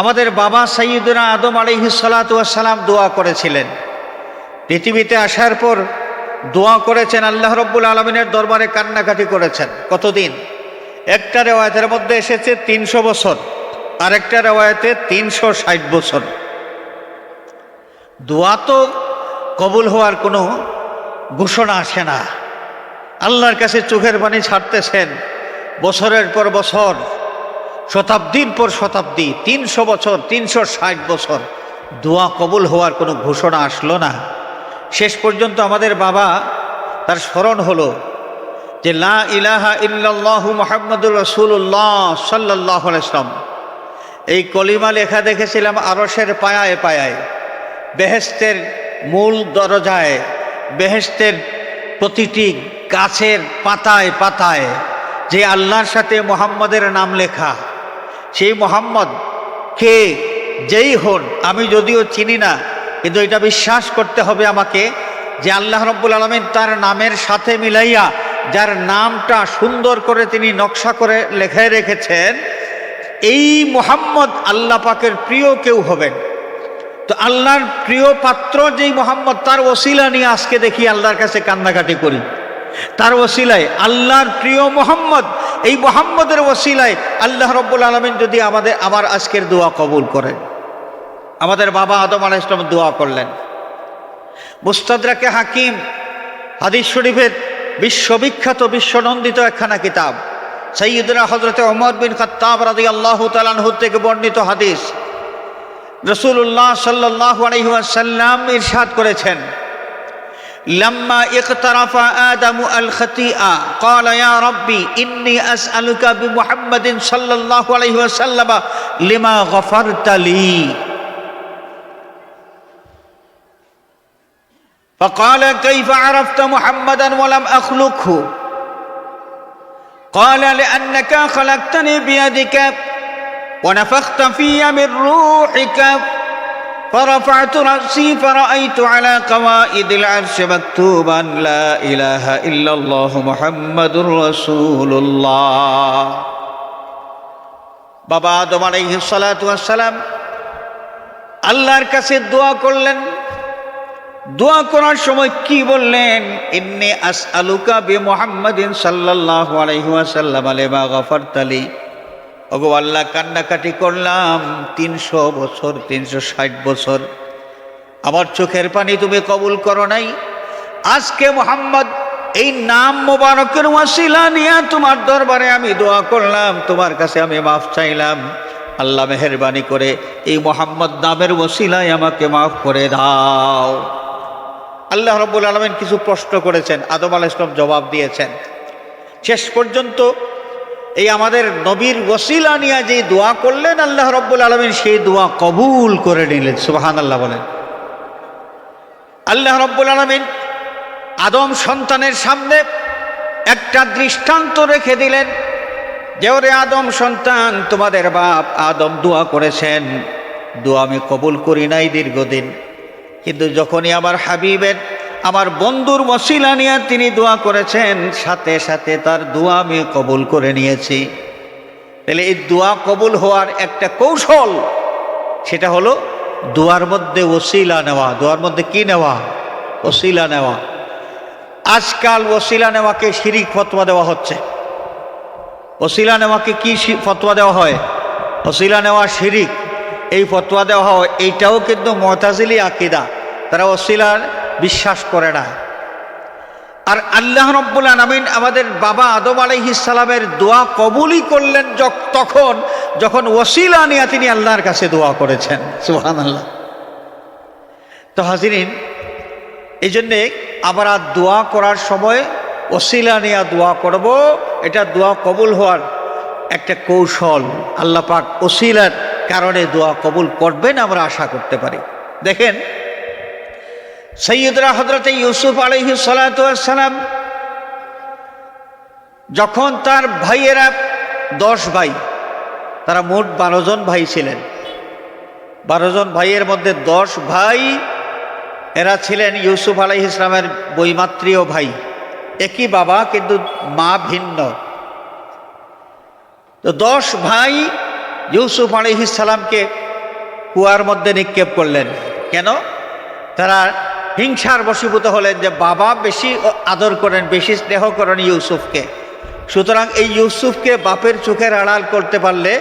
আমাদের বাবা সৈয়দুনা আদম আলিহি সালাতাম দোয়া করেছিলেন। পৃথিবীতে আসার পর দোয়া করেছেন আল্লাহ রব্বুল আলমিনের দরবারে কান্নাকাটি করেছেন। কতদিন? একটা রেওয়ায়তের মধ্যে এসেছে তিনশো বছর, আরেকটা রেওয়ায়তে তিনশো ষাট বছর। দোয়া তো কবুল হওয়ার কোনো ঘোষণা আসে না। আল্লাহর কাছে চোখের পানি ছাড়তেছেন, বছরের পর বছর। শতাব্দীর পর শতাব্দী, তিনশো বছর, তিনশো ষাট বছর। দোয়া কবুল হওয়ার কোনো ঘোষণা আসলো না। শেষ পর্যন্ত আমাদের বাবা তার স্মরণ হলো যে, লা ইলাহা ইল্লাল্লাহু মোহাম্মদুর রসুল্লাহ সাল্লাহ ইসলাম এই কলিমা লেখা দেখেছিলাম আরসের পায়ায় পায়ায় বেহেস্তের মূল দরজায় বেহেস্তের প্রতিটি গাছের পাতায় পাতায়, যে আল্লাহর সাথে মোহাম্মদের নাম লেখা। সেই মোহাম্মদ কে? যেই হন, আমি যদিও চিনি না, কিন্তু এটা বিশ্বাস করতে হবে আমাকে যে আল্লাহ রব্বুল আলমিন তার নামের সাথে মিলাইয়া যার নামটা সুন্দর করে তিনি নকশা করে লেখায় রেখেছেন, এই মোহাম্মদ আল্লাহ পাকের প্রিয় কেউ হবেন। তো আল্লাহর প্রিয় পাত্র যেই মোহাম্মদ, তার ওসিলা নিয়ে আজকে দেখি আল্লাহর কাছে কান্নাকাটি করি। তার ওসিলায় আল্লাহর প্রিয় মোহাম্মদ। এই মোহাম্মদের ওসিলায় আল্লাহ রব্বুল আলমিন যদি আমাদের আবার আজকের দোয়া কবুল করেন। আমাদের বাবা আদম আলাহ ইসলাম দোয়া করলেন। মুস্তাদরাকে হাকিম? হাদিস শরীফের বিশ্ববিখ্যাত, বিশ্বনন্দিত একখানা কিতাব। সৈয়দুল্লাহ হজরতে ওমর বিন খত্তাব রাজি আল্লাহ তালানহুর থেকে বর্ণিত হাদিস। রসুল্লাহ সাল্লাহ আলহিহাসাল্লাম ইরশাদ করেছেন। لما اقترف آدم الخطيئة قال يا ربي إني أسألك بمحمد صلى الله عليه وسلم لما غفرت لي؟ فقال كيف عرفت محمدا ولم أخلقه؟ قال لأنك خلقتني بيدك ونفخت في من روحك. فرفعت رأسي فرأيت على قوائد العرش مكتوبا لا إله إلا الله محمد رسول الله বাবা আদম আলাইহিস সালাতু সালাম আল্লাহর কাছে দোয়া করলেন দোয়া করার সময় কি বললেন ইন্নি আস আলুকা বে মোহাম্মদিন সাল্লাহ আলাইহাসাল্লাম আলেমা গফরতালি ওগো আল্লাহ কান্নাকাটি করলাম তিনশো বছর, তিনশো ষাট বছর। আমার চোখের পানি তুমি কবুল করো নাই। আজকে মোহাম্মদ, এই নাম মোবারকের ওয়াসিলা নিয়ে তোমার দরবারে আমি দোয়া করলাম, তোমার কাছে আমি মাফ চাইলাম। আল্লাহ মেহরবানি করে এই মোহাম্মদ নামের ওসিলায় আমাকে মাফ করে দাও। আল্লাহ রব্বুল আলমিন কিছু প্রশ্ন করেছেন, আদম আল ইসলাম জবাব দিয়েছেন। শেষ পর্যন্ত এই আমাদের নবীর ওসিলা নিয়ে যে দোয়া করলেন আল্লাহ রব্বুল আলমিন, সেই দোয়া কবুল করে নিলেন সুবাহান আল্লাহ বলেন। আল্লাহ রব্বুল আলমিন আদম সন্তানের সামনে একটা দৃষ্টান্ত রেখে দিলেন যে, ওরে আদম সন্তান, তোমাদের বাপ আদম দোয়া করেছেন। দোয়া আমি কবুল করি নাই দীর্ঘদিন। কিন্তু যখনই আমার হাবিবের আমার বন্ধুর মশিলা নিয়ে তিনি দোয়া করেছেন, সাথে সাথে তার দোয়া আমি কবুল করে নিয়েছি। তাহলে এই দোয়া কবুল হওয়ার একটা কৌশল, সেটা হলো দোয়ার মধ্যে ওসিলা নেওয়া। দোয়ার মধ্যে কি নেওয়া? ওসিলা নেওয়া। আজকাল ওসিলা নেওয়াকে শিরিক ফতোয়া দেওয়া হচ্ছে। ওসিলা নেওয়াকে কি ফতোয়া দেওয়া হয়? ওসিলা নেওয়া শিরিক। এই ফতোয়া দেওয়া হয়, এইটাও কিন্তু মতাজিলি আকিদা। তারা ওসিলার বিশ্বাস করে না। আর আল্লাহ রব্বুল আলমিন আমাদের বাবা আদম আলাইহিসালামের দোয়া কবুলই করলেন তখন, যখন ওসিলা নিয়ে তিনি আল্লাহর কাছে দোয়া করেছেন। সুহান আল্লাহ তো হাজিরিন এই জন্যে আমরা দোয়া করার সময় ওসিলা নিয়ে দোয়া করব। এটা দোয়া কবুল হওয়ার একটা কৌশল। আল্লাহ পাক ওসিলার কারণে দোয়া কবুল করবেন আমরা আশা করতে পারি। দেখেন সৈয়দরা হজরত ইউসুফ আলহি সালাম যখন তার ভাইয়েরা দশ ভাই, তারা মোট বারো জন ভাই ছিলেন। বারো জন ভাইয়ের মধ্যে দশ ভাই এরা ছিলেন ইউসুফ আলাইহ ইসলামের বৈমাত্রীয় ভাই। একই বাবা, কিন্তু মা ভিন্ন। তো দশ ভাই ইউসুফ আলহিসাল্লামকে কুয়ার মধ্যে নিক্ষেপ করলেন। কেন? তারা হিংসার বশীভূত হলেন যে বাবা বেশি আদর করেন, বেশি স্নেহ করেন ইউসুফকে। সুতরাং এই ইউসুফকে বাপের চোখের আড়াল করতে পারলে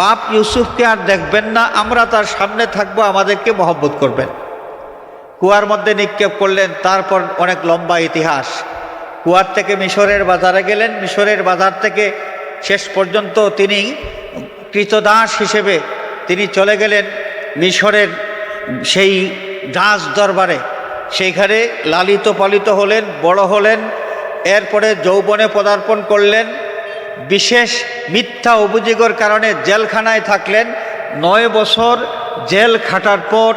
বাপ ইউসুফকে আর দেখবেন না, আমরা তার সামনে থাকব, আমাদেরকে মহব্বত করবেন। কুয়ার মধ্যে নিক্ষেপ করলেন, তারপর অনেক লম্বা ইতিহাস। কুয়ার থেকে মিশরের বাজারে গেলেন, মিশরের বাজার থেকে শেষ পর্যন্ত তিনি কৃতদাস হিসেবে তিনি চলে গেলেন মিশরের সেই রাজ দরবারে। সেইখানে লালিত পালিত হলেন, বড় হলেন, এরপরে যৌবনে পদার্পণ করলেন, বিশেষ মিথ্যা অভিযোগের কারণে জেলখানায় থাকলেন, নয় বছর জেল খাটার পর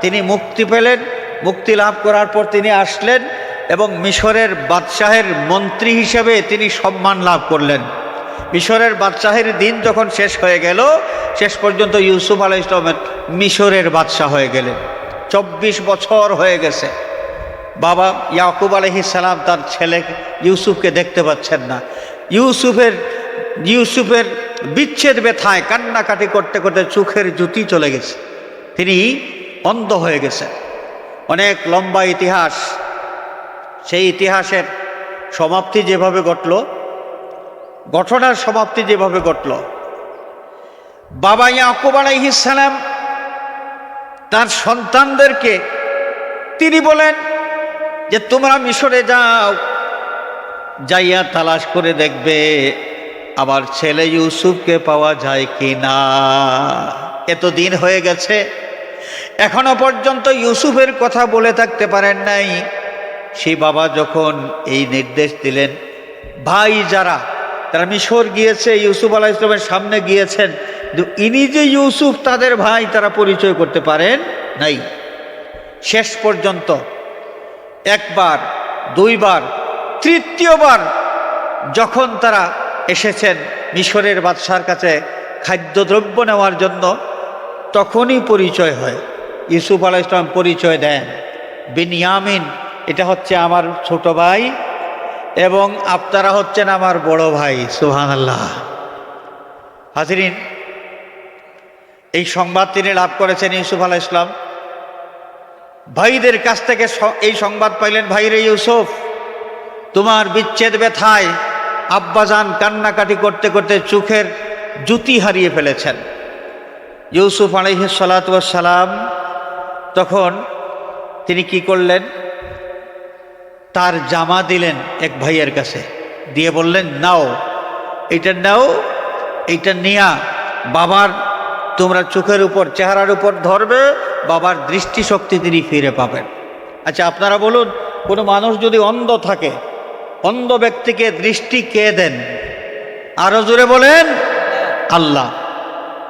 তিনি মুক্তি পেলেন, মুক্তি লাভ করার পর তিনি আসলেন এবং মিশরের বাদশাহের মন্ত্রী হিসেবে তিনি সম্মান লাভ করলেন। মিশরের বাদশাহের দিন যখন শেষ হয়ে গেল, শেষ পর্যন্ত ইউসুফ আলাহ ইসলামের মিশরের বাদশাহ হয়ে গেলেন। চব্বিশ বছর হয়ে গেছে। বাবা ইয়াকুব সালাম তার ছেলে ইউসুফকে দেখতে পাচ্ছেন না। ইউসুফের ইউসুফের বিচ্ছেদ ব্যথায় কান্নাকাটি করতে করতে চোখের জুতি চলে গেছে। তিনি অন্ধ হয়ে গেছেন। অনেক লম্বা ইতিহাস। সেই ইতিহাসের সমাপ্তি যেভাবে ঘটল, ঘটনার সমাপ্তি যেভাবে ঘটল, বাবা ইয়াকুব সালাম তার সন্তানদেরকে তিনি বলেন যে, তোমরা মিশরে যাও, যাইয়া তালাশ করে দেখবে আবার ছেলে ইউসুফকে পাওয়া যায় কি না এত দিন হয়ে গেছে, এখনও পর্যন্ত ইউসুফের কথা বলে থাকতে পারেন নাই। সেই বাবা যখন এই নির্দেশ দিলেন, ভাই যারা, তারা মিশর গিয়েছে, ইউসুফ আলাহ ইসলামের সামনে গিয়েছেন ইনি যে ইউসুফ, তাদের ভাই, তারা পরিচয় করতে পারেন নাই। শেষ পর্যন্ত একবার, দুইবার, তৃতীয়বার যখন তারা এসেছেন মিশরের বাদশার কাছে খাদ্যদ্রব্য নেওয়ার জন্য, তখনই পরিচয় হয়। ইউসুফ আলাহ ইসলাম পরিচয় দেন। বিনিয়ামিন, এটা হচ্ছে আমার ছোট ভাই এবং আপনারা হচ্ছেন আমার বড় ভাই সুহান আল্লাহ হাজরিন এই সংবাদ তিনি লাভ করেছেন ইউসুফ আলাহ ইসলাম ভাইদের কাছ থেকে এই সংবাদ পাইলেন ভাইরে ইউসুফ, তোমার বিচ্ছেদ ব্যথায় আব্বাজান কান্নাকাটি করতে করতে চোখের জুতি হারিয়ে ফেলেছেন। ইউসুফ আলহ সালাম তখন তিনি কি করলেন? তার জামা দিলেন এক ভাইয়ের কাছে, দিয়ে বললেন, নাও এইটা নাও এইটা নিয়া, বাবার তোমরা চোখের উপর, চেহারার উপর ধরবে, বাবার দৃষ্টিশক্তি তিনি ফিরে পাবেন। আচ্ছা আপনারা বলুন, কোনো মানুষ যদি অন্ধ থাকে, অন্ধ ব্যক্তিকে দৃষ্টি কে দেন? আরও জোরে বলেন, আল্লাহ।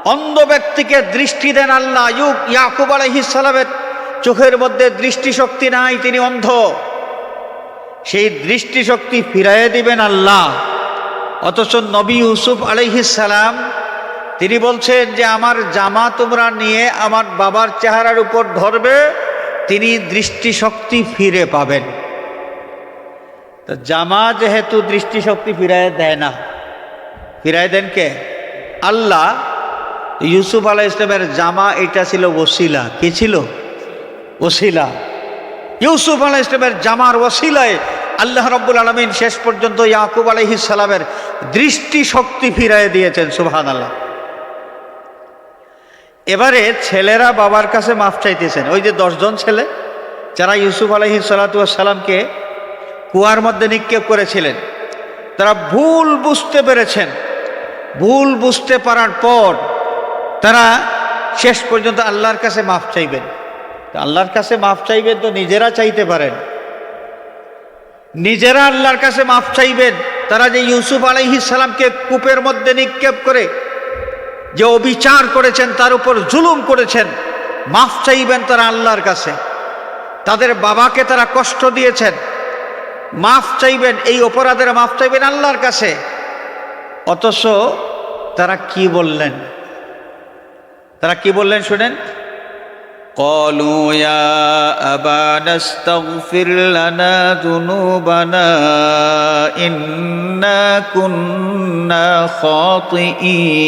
অন্ধ ব্যক্তিকে দৃষ্টি দেন আল্লাহ ইউক ইয়াকুব আলহিসালামের চোখের মধ্যে দৃষ্টিশক্তি নাই, তিনি অন্ধ। সেই দৃষ্টিশক্তি ফিরাইয়ে দিবেন আল্লাহ। অথচ নবী ইউসুফ আলহিসাল্লাম তিনি বলছেন যে, আমার জামা তোমরা নিয়ে আমার বাবার চেহারার উপর ধরবে, তিনি দৃষ্টিশক্তি ফিরে পাবেন। জামা যেহেতু দৃষ্টিশক্তি ফিরায় দেয় না, ফিরায় দেন কে? আল্লাহ। ইউসুফ আলাহ ইসলামের জামা এটা ছিল ওসিলা। কি ছিল? ওসিলা। ইউসুফ আলাহ ইসলামের জামার ওসিলায় আল্লাহ রব্বুল আলমিন শেষ পর্যন্ত ইয়াকুব আলহিস সালামের দৃষ্টিশক্তি ফিরাই দিয়েছেন সুহান আল্লাহ এবারে ছেলেরা বাবার কাছে মাফ চাইতেছেন। ওই যে দশজন ছেলে, যারা ইউসুফ আলহি সালাতামকে কুয়ার মধ্যে নিক্ষেপ করেছিলেন, তারা ভুল বুঝতে পেরেছেন। ভুল বুঝতে পারার পর তারা শেষ পর্যন্ত আল্লাহর কাছে মাফ চাইবেন। আল্লাহর কাছে মাফ চাইবেন তো নিজেরা চাইতে পারেন। নিজেরা আল্লাহর কাছে মাফ চাইবেন। তারা যে ইউসুফ আলাইহিসালামকে কূপের মধ্যে নিক্ষেপ করে যে অবিচার করেছেন, তার উপর জুলুম করেছেন, মাফ চাইবেন তারা আল্লাহর কাছে। তাদের বাবাকে তারা কষ্ট দিয়েছেন। মাফ চাইবেন, এই অপরাধের মাফ চাইবেন আল্লাহর কাছে। অথচ তারা কি বললেন? তারা কি বললেন শুনেন? قالوا يا أبانا استغفر لنا ذنوبنا إنا كنا خاطئين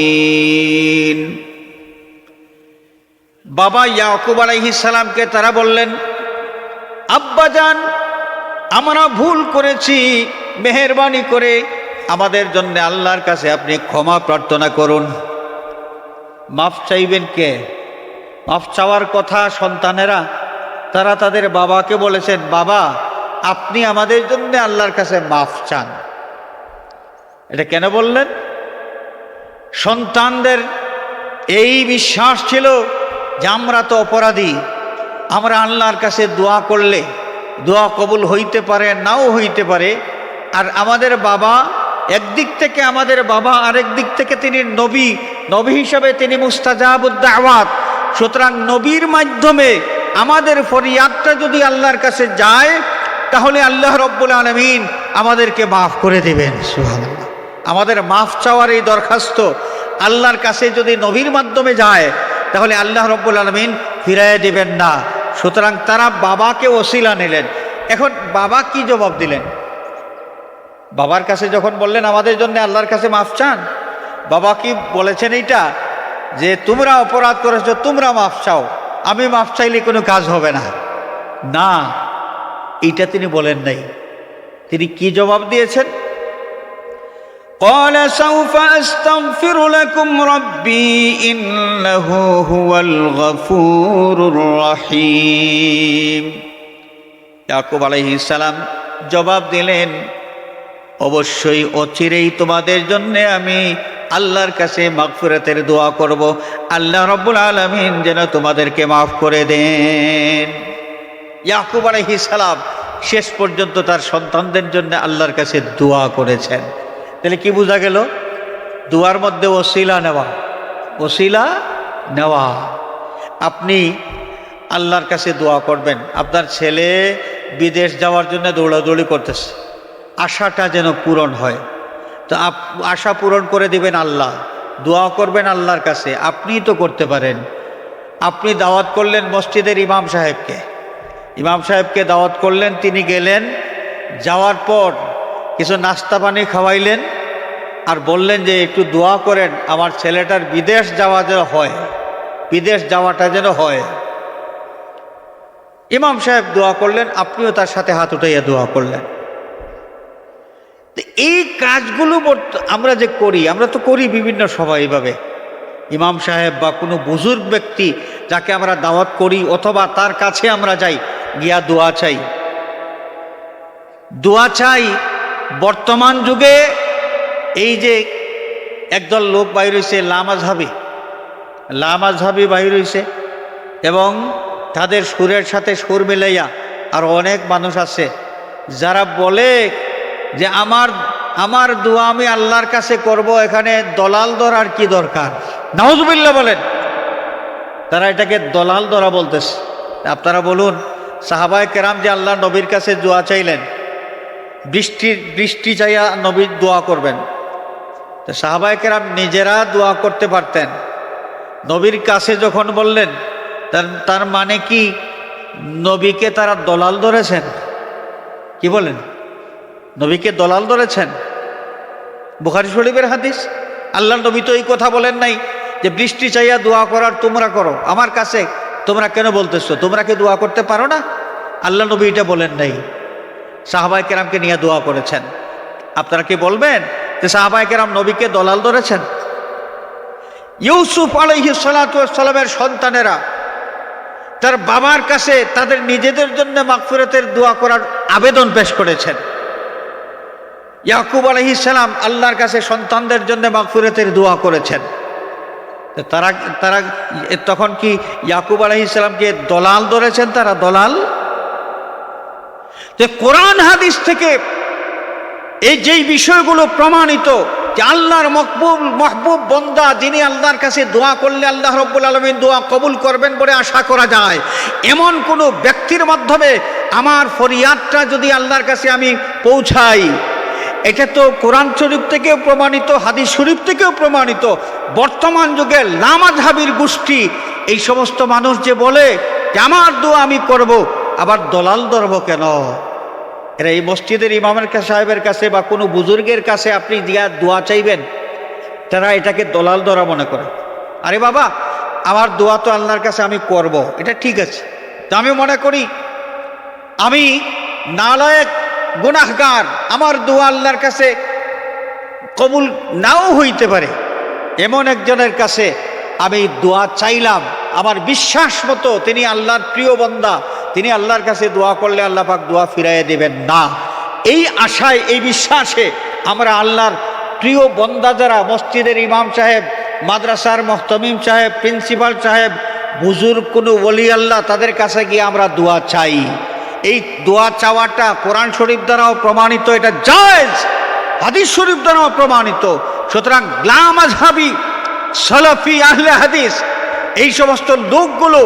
বাবা ইয়াকুব সালামকে তারা বললেন আব্বাজান আমরা ভুল করেছি মেহরবানি করে আমাদের জন্য আল্লাহর কাছে আপনি ক্ষমা প্রার্থনা করুন মাফ চাইবেন কে মাফ চাওয়ার কথা সন্তানেরা, তারা তাদের বাবাকে বলেছেন, বাবা, আপনি আমাদের জন্য আল্লাহর কাছে মাফ চান। এটা কেন বললেন? সন্তানদের এই বিশ্বাস ছিল যে আমরা তো অপরাধী, আমরা আল্লাহর কাছে দোয়া করলে দোয়া কবুল হইতে পারে, নাও হইতে পারে। আর আমাদের বাবা একদিক থেকে আমাদের বাবা আরেক দিক থেকে তিনি নবী নবী হিসাবে তিনি মুস্তাজাবুদ্দাওয়াত সুতরাং নবীর মাধ্যমে আমাদের ফরিয়াদটা যদি আল্লাহর কাছে যায়, তাহলে আল্লাহ রব্বুল আলমিন আমাদেরকে মাফ করে দেবেন। আমাদের মাফ চাওয়ার এই দরখাস্ত আল্লাহর কাছে যদি নবীর মাধ্যমে যায়, তাহলে আল্লাহ রব্বুল আলমিন ফিরাইয়া দিবেন না। সুতরাং তারা বাবাকে ওসিলা নিলেন। এখন বাবা কি জবাব দিলেন? বাবার কাছে যখন বললেন, আমাদের জন্য আল্লাহর কাছে মাফ চান? বাবা কি বলেছেন এইটা? যে তোমরা অপরাধ করেছো তোমরা মাফ চাও আমি মাফ চাইলে কোনো কাজ হবে না না এইটা তিনি বলেন নাই তিনি কি জবাব দিয়েছেন قال سوف أستغفر لكم ربي إنه هو الغفور الرحيم ইয়াকুব আলাইহিস সালাম জবাব দিলেন অবশ্যই অচিরেই তোমাদের জন্য আমি আল্লাহর কাছে মাগফিরাতের দোয়া করব। আল্লাহ রব্বুল আলমিন যেন তোমাদেরকে মাফ করে দেন। ইয়াকুব আলাইহিস সালাম শেষ পর্যন্ত তার সন্তানদের জন্য আল্লাহর কাছে দোয়া করেছেন। তাহলে কি বোঝা গেল? দোয়ার মধ্যে ওসিলা নেওয়া। ওসিলা নেওয়া। আপনি আল্লাহর কাছে দোয়া করবেন। আপনার ছেলে বিদেশ যাওয়ার জন্য দৌড়াদৌড়ি করতেছে। আশাটা যেন পূরণ হয়। তো আশা পূরণ করে দিবেন আল্লাহ। দোয়া করবেন আল্লাহর কাছে। আপনিই তো করতে পারেন। আপনি দাওয়াত করলেন মসজিদের ইমাম সাহেবকে। ইমাম সাহেবকে দাওয়াত করলেন, তিনি গেলেন। যাওয়ার পর কিছু নাস্তা পানি খাওয়াইলেন আর বললেন যে, একটু দোয়া করেন, আমার ছেলেটার বিদেশ যাওয়া যেন হয়, বিদেশ যাওয়াটা যেন হয়। ইমাম সাহেব দোয়া করলেন, আপনিও তার সাথে হাত উঠাইয়া দোয়া করলেন। এই কাজগুলো আমরা যে করি, আমরা তো করি বিভিন্ন সময় এইভাবে। ইমাম সাহেব বা কোনো বুজুর্গ ব্যক্তি যাকে আমরা দাওয়াত করি অথবা তার কাছে আমরা যাই, গিয়া দোয়া চাই। দোয়া চাই, বর্তমান যুগে এই যে একদল লোক বাইর হয়েছে লামাজহাবি লামাজহাবি বাইর হয়েছে এবং তাদের সুরের সাথে সুর মিলাইয়া আর অনেক মানুষ আছে, যারা বলে যে, আমার আমার দোয়া আমি আল্লাহর কাছে করব, এখানে দলাল ধরার কি দরকার? নাউজুবিল্লা বলেন। তারা এটাকে দলাল ধরা বলতেছে। আপনারা বলুন, সাহাবায় কেরাম যে আল্লাহ নবীর কাছে দোয়া চাইলেন বৃষ্টির বৃষ্টি চাইয়া নবীর দোয়া করবেন। তো সাহাবায় কেরাম নিজেরা দোয়া করতে পারতেন। নবীর কাছে যখন বললেন, তার তার মানে কি? নবীকে তারা দলাল ধরেছেন? কি বলেন? নবীকে দলাল ধরেছেন। বুখারি শরীফের হাদিস আল্লাহ নবী তো এই কথা বলেন নাই যে, বৃষ্টি চাইয়া দোয়া করার তোমরা করো। আমার কাছে তোমরা কেন বলতেছো? তোমরা কি দোয়া করতে পারো না? আল্লাহ নবী এটা বলেন নাই। সাহাবাই কেরামকে নিয়ে দোয়া করেছেন। আপনারা কি বলবেন যে সাহাবাই কেরাম নবীকে দলাল ধরেছেন? ইউসুফ আলহি সালামের সন্তানেরা তার বাবার কাছে তাদের নিজেদের জন্য মাগফিরতের দোয়া করার আবেদন পেশ করেছেন। ইয়াকুব আলহিসাল্লাম আল্লাহর কাছে সন্তানদের জন্য মাগফিরতের দোয়া করেছেন। তারা তারা তখন কি ইয়াকুব আলহিসাল্লামকে দলাল ধরেছেন তারা দলাল? যে কোরআন হাদিস থেকে এই যেই বিষয়গুলো প্রমাণিত যে আল্লাহর মকবুল, মহবুব বন্দা যিনি আল্লাহর কাছে দোয়া করলে আল্লাহ রব্বুল আলমিন দোয়া কবুল করবেন বলে আশা করা যায়। এমন কোনো ব্যক্তির মাধ্যমে আমার ফরিয়াদটা যদি আল্লাহর কাছে আমি পৌঁছাই এটা তো কোরআন শরীফ থেকেও প্রমাণিত, হাদিস শরীফ থেকেও প্রমাণিত। বর্তমান যুগে লামাধাবির গোষ্ঠী, এই সমস্ত মানুষ যে বলে যে আমার দোয়া আমি করব, আবার দলাল ধরব কেন? এরা এই মসজিদের ইমামের সাহেবের কাছে বা কোনো বুজুর্গের কাছে আপনি দিয়া দোয়া চাইবেন, তারা এটাকে দলাল ধরা মনে করে। আরে বাবা, আমার দোয়া তো আল্লাহর কাছে আমি করব, এটা ঠিক আছে। তো আমি মনে করি, আমি নালায়ক গুনাহগার, আমার দোয়া আল্লাহর কাছে কবুল নাও হইতে পারে। এমন একজনের কাছে আমি দোয়া চাইলাম, আমার বিশ্বাস মতো তিনি আল্লাহর প্রিয় বন্দা, তিনি আল্লাহর কাছে দোয়া করলে আল্লাহ পাক দোয়া ফিরাইয়ে দেবেন না। এই আশায়, এই বিশ্বাসে আমরা আল্লাহর প্রিয় বন্দা যারা, মসজিদের ইমাম সাহেব, মাদ্রাসার মহতমিম সাহেব, প্রিন্সিপাল সাহেব, বুজুর্গ কোনো ওলি আল্লাহ তাদের কাছে গিয়ে আমরা দোয়া চাই। এই দোয়া চাওয়াটা কোরআন শরীফ দ্বারাও প্রমাণিত, এটা জায়েজ, হাদিস শরীফ দ্বারাও প্রমাণিত। সুতরাং গ্লাম আজহাবি সলফি আহলে হাদিস, এই সমস্ত লোকগুলো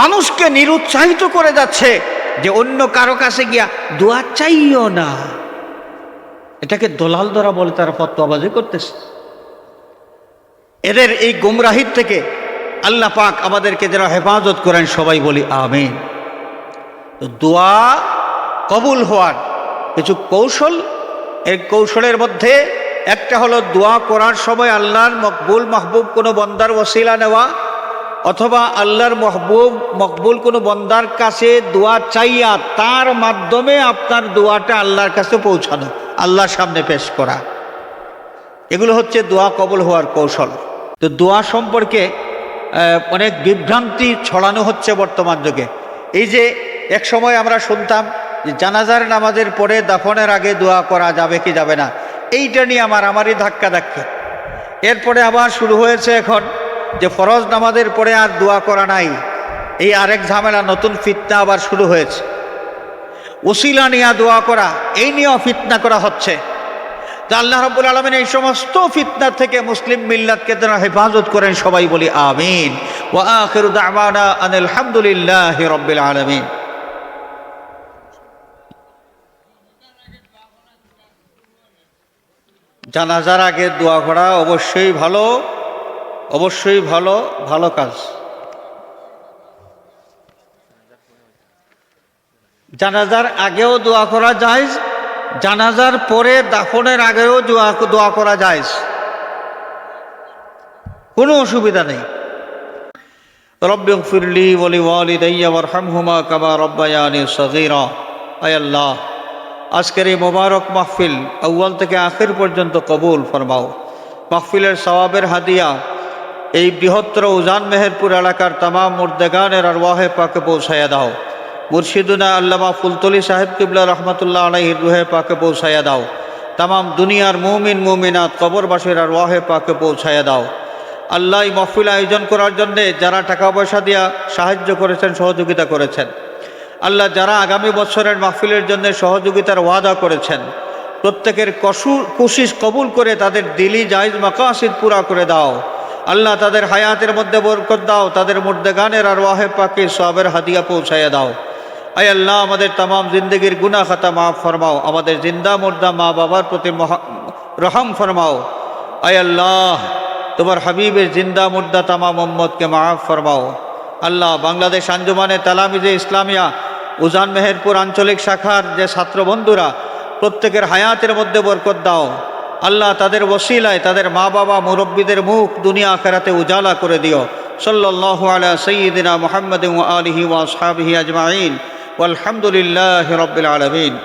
মানুষকে নিরুৎসাহিত করে যাচ্ছে যে অন্য কারও কাছে গিয়া দোয়া চাইও না। এটাকে দলাল দ্বারা বলে তারা ফতোয়াবাজি করতেছে। এদের এই গুমরাহির থেকে আল্লাহ পাক আমাদেরকে যারা হেফাজত করেন সবাই বলি আমিন। দোয়া কবুল হওয়ার কিছু কৌশল। এই কৌশলের মধ্যে একটা হলো দোয়া করার সময় আল্লাহর মকবুল মাহবুব কোনো বন্দার ওসিলা নেওয়া, অথবা আল্লাহর মহবুব মকবুল কোনো বন্দার কাছে দোয়া চাইয়া তার মাধ্যমে আপনার দোয়াটা আল্লাহর কাছে পৌঁছানো, আল্লাহর সামনে পেশ করা। এগুলো হচ্ছে দোয়া কবুল হওয়ার কৌশল। তো দোয়া সম্পর্কে অনেক বিভ্রান্তি ছড়ানো হচ্ছে বর্তমান যুগে। এই যে এক সময় আমরা শুনতাম যে জানাজার নামাজের পরে দাফনের আগে দোয়া করা যাবে কি যাবে না। এইটা নিয়ে আমার আমারই ধাক্কা ধাক্কা। এরপরে আবার শুরু হয়েছে এখন যে ফরজ নামাজের পরে আর দোয়া করা নাই। এই আরেক ঝামেলা, নতুন ফিতনা আবার শুরু হয়েছে। ওসিলা নিয়ে দোয়া করা, এই নিয়েও ফিতনা করা হচ্ছে। তা আল্লাহ রাব্বুল আলমিন এই সমস্ত ফিতনা থেকে মুসলিম মিল্লাতকে যেন হেফাজত করেন সবাই বলি আমিন। ওয়া আখিরু আনিল হামদুলিল্লাহি রাব্বিল আলামিন। জানাজার আগে দোয়া করা অবশ্যই ভালো অবশ্যই ভালো ভালো কাজ। জানাজার আগেও দোয়া করা যায় জানাজার পরে দাফনের আগেও দোয়া দোয়া করা যায় কোনো অসুবিধা নেই। রব্বি ফিরলি বলি ওয়ালিদাইয়া ওয়ারহামহুমা কামা রব্বায়ানি সগীরা, আয় আল্লাহ। আজকের এই মোবারক মাহফিল আউ্য়াল থেকে আখের পর্যন্ত কবুল ফরমাও। মাহফিলের সওয়াবের হাদিয়া এই বৃহত্তর উজান মেহেরপুর এলাকার তামাম মুর্দেগানের আর ওয়াহে পাকে পৌঁছাইয়া দাও। মুর্শিদুনা আল্লামা ফুলতলি সাহেব কিবলা রহমতুল্লাহ আলাইহির রুহে পাকে পৌঁছাইয়া দাও। তামাম দুনিয়ার মুমিন, মুমিনাত কবরবাসীর আর ওয়াহে পাকে পৌঁছাইয়া দাও। আল্লাহ মহফিল আয়োজন করার জন্যে যারা টাকা পয়সা দিয়া সাহায্য করেছেন, সহযোগিতা করেছেন। আল্লাহ যারা আগামী বছরের মাহফিলের জন্য সহযোগিতার ওয়াদা করেছেন, প্রত্যেকের কসু কুশিস কবুল করে তাদের দিলি জাহিজ মাকাসিদ পুরা করে দাও। আল্লাহ তাদের হায়াতের মধ্যে বরকত দাও, তাদের মধ্যে গানের আর ওয়াহে পাকে সবের হাদিয়া পৌঁছাইয়া দাও। আয় আল্লাহ, আমাদের তামাম জিন্দগির গুনা খাতা মাফ ফরমাও, আমাদের জিন্দা মুর্দা মা বাবার প্রতি রহম ফরমাও। আয় আল্লাহ, তোমার হাবিবের জিন্দা মুর্দা তামা মোহাম্মদকে মাফ ফরমাও। আল্লাহ, বাংলাদেশ আঞ্জুমানে তালামিজে ইসলামিয়া উজান মেহেরপুর আঞ্চলিক শাখার যে ছাত্র বন্ধুরা, প্রত্যেকের হায়াতের মধ্যে বরকত দাও। আল্লাহ তাদের ওসিলায় তাদের মা বাবা মুরব্বীদের মুখ দুনিয়া ফেরাতে উজালা করে দিও। সল্লাহ আলা সঈদিনা মোহাম্মদ আলহি ওয়াসাবিহি আজমাইন। আলহামদুলিল্লাহ রবিল আলমিন।